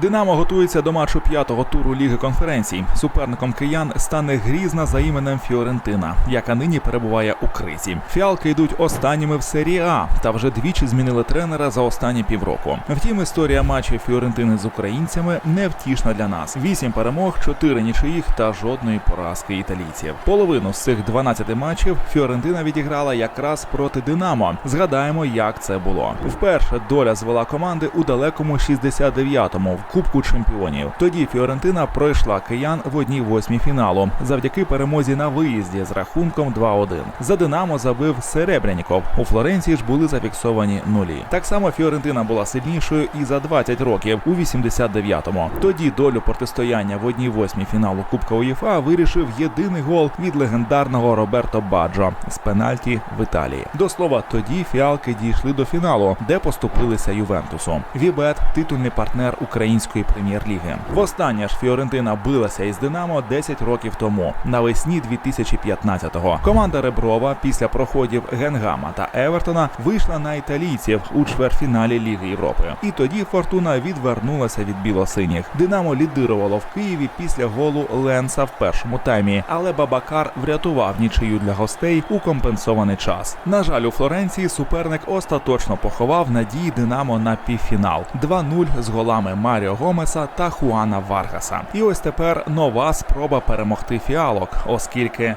Динамо готується до матчу п'ятого туру Ліги конференцій. Суперником киян стане грізна за іменем Фіорентина, яка нині перебуває у кризі. Фіалки йдуть останніми в серії А та вже двічі змінили тренера за останні півроку. Втім, історія матчів Фіорентини з українцями невтішна для нас: вісім перемог, чотири нічиїх та жодної поразки італійців. Половину з цих 12 матчів Фіорентина відіграла якраз проти Динамо. Згадаємо, як це було. Вперше доля звела команди у далекому 69-му в Кубку чемпіонів. Тоді Фіорентина пройшла киян в одній восьмій фіналу завдяки перемозі на виїзді з рахунком 2-1. За Динамо забив Серебряніков. У Флоренції ж були зафіксовані нулі. Так само Фіорентина була сильнішою і за 20 років у 89-му. Тоді долю протистояння в одній восьмій фіналу Кубка УЄФА вирішив єдиний гол від легендарного Роберто Баджо з пенальті в Італії. До слова, тоді фіалки дійшли до фіналу, де поступилися Ювентусу. Вібет титульний партнер української прем'єр-ліги. Востаннє ж Фіорентина билася із Динамо 10 років тому, навесні 2015-го. Команда Реброва після проходів Генгама та Евертона вийшла на італійців у чвертьфіналі Ліги Європи. І тоді Фортуна відвернулася від білосиніх. Динамо лідирувало в Києві після голу Ленса в першому таймі, але Бабакар врятував нічию для гостей у компенсований час. На жаль, у Флоренції суперник остаточно поховав надії Динамо на півфінал 2-0 з голами Маріо Гомеса та Хуана Варгаса. І ось тепер нова спроба перемогти фіалок, оскільки